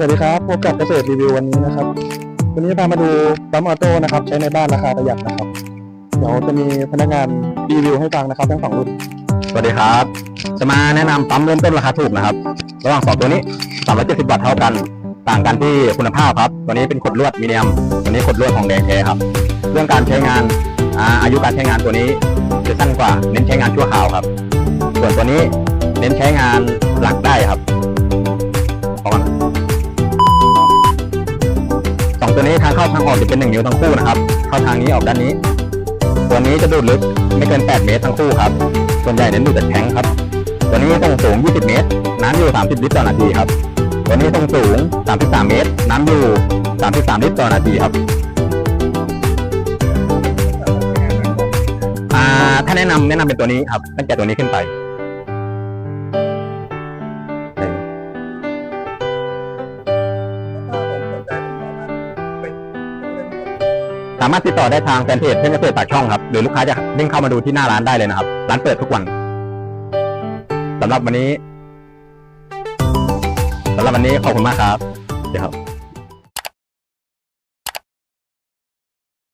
สวัสดีครับ พบกับเกษตรรีวิววันนี้นะครับ วันนี้พามาดูปั๊มออโต้นะครับ ใช้ในบ้านราคาประหยัดนะครับ เดี๋ยวจะมีพนักงานรีวิวให้ฟังนะครับทั้งสองรุ่น สวัสดีครับ จะมาแนะนำปั๊มเริ่มต้นราคาถูกนะครับ ระหว่างสองตัวนี้ 370 บาทเท่ากัน ต่างกันที่คุณภาพครับ ตัวนี้เป็นขดลวดมีเนียม ตัวนี้ขดลวดของแดงแท้ครับ เรื่องการใช้งานอาอายุการใช้งานตัวนี้จะสั้นกว่า เน้นใช้งานชั่วคราวครับ ส่วนตัวนี้เน้นใช้งานหลักได้ ตัวนี้ทางเข้าทางออกจะเป็นหนึ่งนิ้วทั้งคู่นะครับ เข้าทางนี้ออกด้านนี้ ตัวนี้จะดูดลึกไม่เกิน 8 เมตรทั้งคู่ครับ ส่วนใหญ่เน้นดูดจากแท้งครับ ตัวนี้ต้องสูง 20 เมตร น้ำอยู่ 30 ลิตรต่อนาทีครับ ตัวนี้ต้องสูง 33 เมตร น้ำอยู่ 33 ลิตรต่อนาทีครับอ่าถ้าแนะนำแนะนำเป็นตัวนี้ครับ ตั้งแต่ตัวนี้ขึ้นไป สามารถติดต่อได้ทางแฟนเพจเพื่อนเกษตรปากช่องครับหรือลูกค้าจะวิ่งเข้ามาดูที่หน้าร้านได้เลยนะครับ ร้านเปิดทุกวันสำหรับวันนี้สำหรับวันนี้ขอบคุณมากครับเดี๋ยวครับ